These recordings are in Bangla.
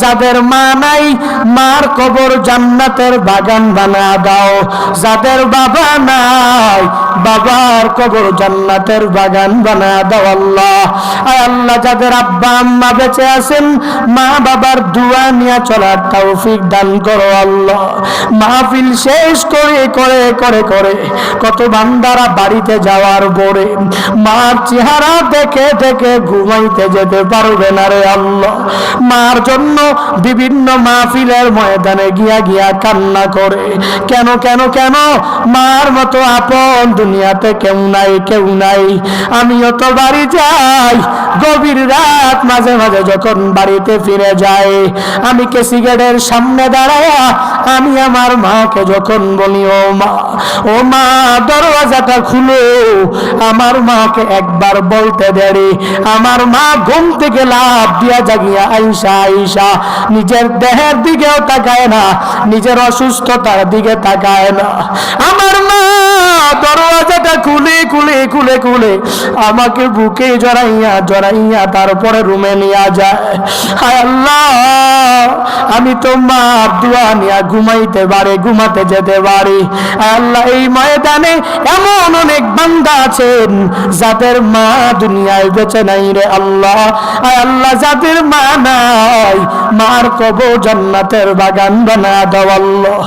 যাদের মা নাই, মার কবর জান্নাতের বাগান বানা দাও। যাদের বাবা নাই, বাবার কবর জান্নাতের বাগান বানা দাও আল্লাহ। আয় আল্লাহ, যাদের আব্বা আম্মা বেঁচে আছেন, মা বাবার দুয়া নিয়ে চলার তৌফিক দান করো আল্লাহ। মাহফিল শেষ করে করে করে করে, কত বান্দারা বাড়িতে যাওয়ার পরে মার চেহারা দেখে দেখে ঘুমাইতে যেতে পারবে না রে আল্লাহ। মার জন্য বিভিন্ন মাহফিলের ময়দানে গিয়া গিয়া কান্না করে। কেন কেন কেন? মার মতো আপন দুনিয়াতে কেউ নাই কেউ নাই। আমিও তো বাড়ি যাই, গভীর রাত মাঝে মাঝে যখন বাড়িতে ফিরে যাই, আমি কেসি গেটের সামনে দাঁড়ায়া আমি আমার মাকে যখন বলি, ও মা ও মা, দরওয়াজাটা খুলো। আমার মাকে একবার বলতে দেরি। আমার মা ঘুম থেকে লাভ দিয়া জাগিয়া আইসা আইসা নিজের দেহের দিকেও তাকায় না নিজের অসুস্থতার দিকে তাকায় না। আমার দরওয়াজাটা খুলে খুলে খুলে খুলে আমাকে বুকে জড়াইয়া জড়াইয়া তারপরে রুমে নিয়ে যায়। আল্লাহ, আমি তো মা দোয়া নিয়া ঘুমাইতে পারে, ঘুমাতে যেতে পারি। আল্লাহ, এই ময়দানে এমন অনেক বান্দা আছেন যাদের মা দুনিয়ায় বেঁচে নাই রে আল্লাহ। আয় আল্লাহ, যাদের মা নাই, মার কবর জান্নাতের বাগান বানা দাও আল্লাহ।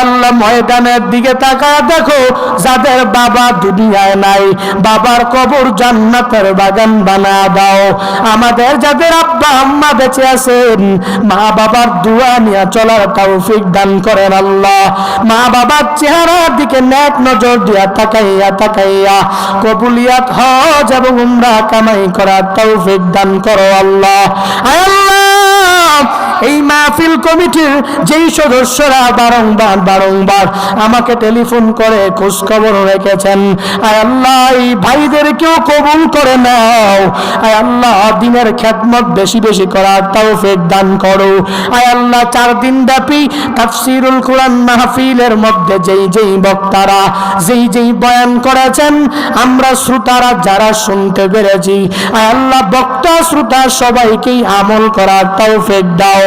আল্লাহ, ময়দানের দিকে তাকা দেখো যাদের বাবা দুনিয়ায় নাই, বাবার কবর জান্নাতের বাগান বানা দাও। আমাদের যাদের আব্বা আম্মা বেঁচে আছেন, মা বাবার দোয়া নিয়ে চলার তৌফিক দান করেন আল্লাহ। মা বাবার চেহারার দিকে নেক নজর দিয়া তাকাইয়া তাকাইয়া কবুলিয়াত হজ এবং উমরা কামাই করার তৌফিক দান করো আল্লাহ। আল্লাহ এই মাহফিল কমিটির যেই সদস্যরা বারংবার বারংবার আমাকে টেলিফোন করে খোঁজ খবর রেখেছেন, আয় আল্লাহ, এই ভাইদেরকেও কবুল করে নাও। আয় আল্লাহ, দিনের খ্যাতমত বেশি বেশি করার তৌফিক দান করো। আয় আল্লাহ, চার দিন ব্যাপী তাফসিরুল কোরআন মাহফিলের মধ্যে যেই যেই বক্তারা, যেই যেই বয়ান করেছেন, আমরা শ্রোতারা যারা শুনতে পেরেছি, আয় আল্লাহ, বক্তা, শ্রোতা সবাইকেই আমল করার তাও তৌফিক দাও।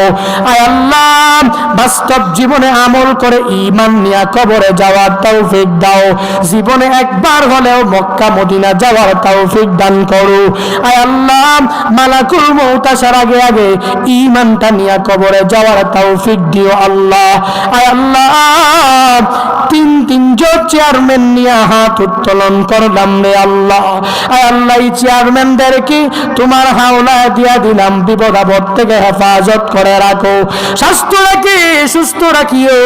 আয় আল্লাহ, বাস্তব জীবনে আমল করে ঈমান নিয়া কবরে যাওয়ার তৌফিক দাও। জীবনে একবার হলেও মক্কা, মদিনা যাওয়ার দান করো। আয় আল্লাহ, মালাকুল আগে আগে ঈমানটা নিয়া কবরে যাওয়ার দিও আল্লাহ। আয় আল্লাহ, তিন তিনজন চেয়ারম্যান নিয়ে হাত উত্তোলন করলাম রে আল্লাহ। আল্লাহ চেয়ারম্যানদেরকে তোমার হাওলা দিয়া দিলাম, বিপদ থেকে হেফাজত করে রাখো। স্বাস্থ্য রাখি, সুস্থ রাখিও।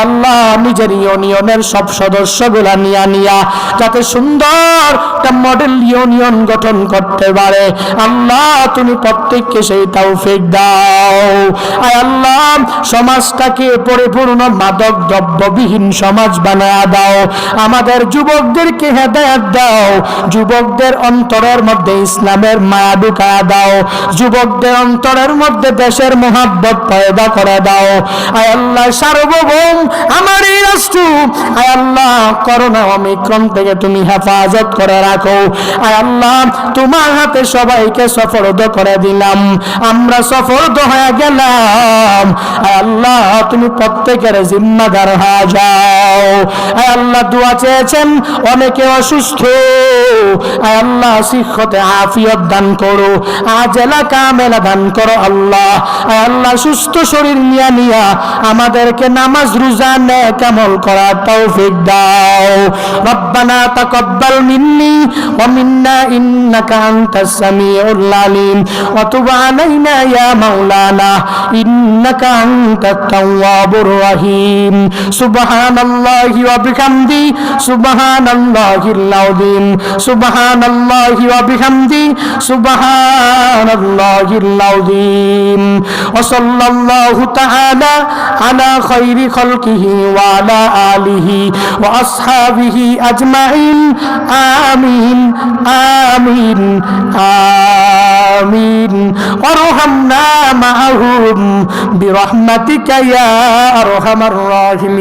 আল্লাহ নিজের ইউনিয়নের সব সদস্যগুলা নিয়া নিয়া, যাতে সুন্দর একটা মডেল ইউনিয়ন গঠন করতে পারে। আল্লাহ, তুমি প্রত্যেককে সেই দাও। আয় আল্লাহ, সমাজটাকে পরিপূর্ণ মাদক দ্রব্যবিহীন সমাজ বানায় দাও। আমাদের যুবকদেরকে হেদায়াত দাও। যুবকদের অন্তরের মধ্যে ইসলামের মায়া ঢুকায়া দাও। যুবকদের অন্তরের মধ্যে দেশের মোহাব্বত পয়দা করে দাও। আয় আল্লাহ, সার্বভৌম আমার এই রাষ্ট্র। আয় আল্লাহ, করোনা অমিক্রম থেকে তুমি হেফাজত করে রাখো। আয় আল্লাহ, তোমার হাতে সবাইকে সফরদ করে দিলাম। আমরা সফরদ হয়ে গেলাম। আল্লাহ, তুমি প্রত্যেকের জিম্মাদার হয়ে যাও। আল্লাহ, দোয়া চেয়েছেন, অনেকে অসুস্থ। আল্লাহ, শিক্ষতে আফিয়ত দান করো। আজ এলাকা মেলা দান করো আল্লাহ। আল্লাহ, সুস্থ শরীর নিয়া নিয়া আমাদেরকে নামাজ, রোজা নে কামল করার তৌফিক দাও। রব্বানা তাকাব্বাল মিন্নি ওয়া মিন্না ইন্নাকা আনতাস সামিউল আলিম। ওয়া তুব আলাইনা ইয়া মাওলানা, ইন্নাকা আনতাত তাওয়াবুর রহিম। সুবহানাল্লাহি ওয়া বিহামদি, সুবহানাল্লাহিল আযীম। সুবহানাল্লাহি ওয়া বিহামদি, সুবহানাল্লাহিল আযীম। ওয়া সাল্লাল্লাহু তাআলা আলা খাইরি খালকিহি ওয়া আলা আলিহি ওয়া আসহাবিহি আজমাইন। আমিন আমিন আমিন ওয়ারহামনা মাআহুম বিরহমাতিকা ইয়া আরহামার রাহিমিন।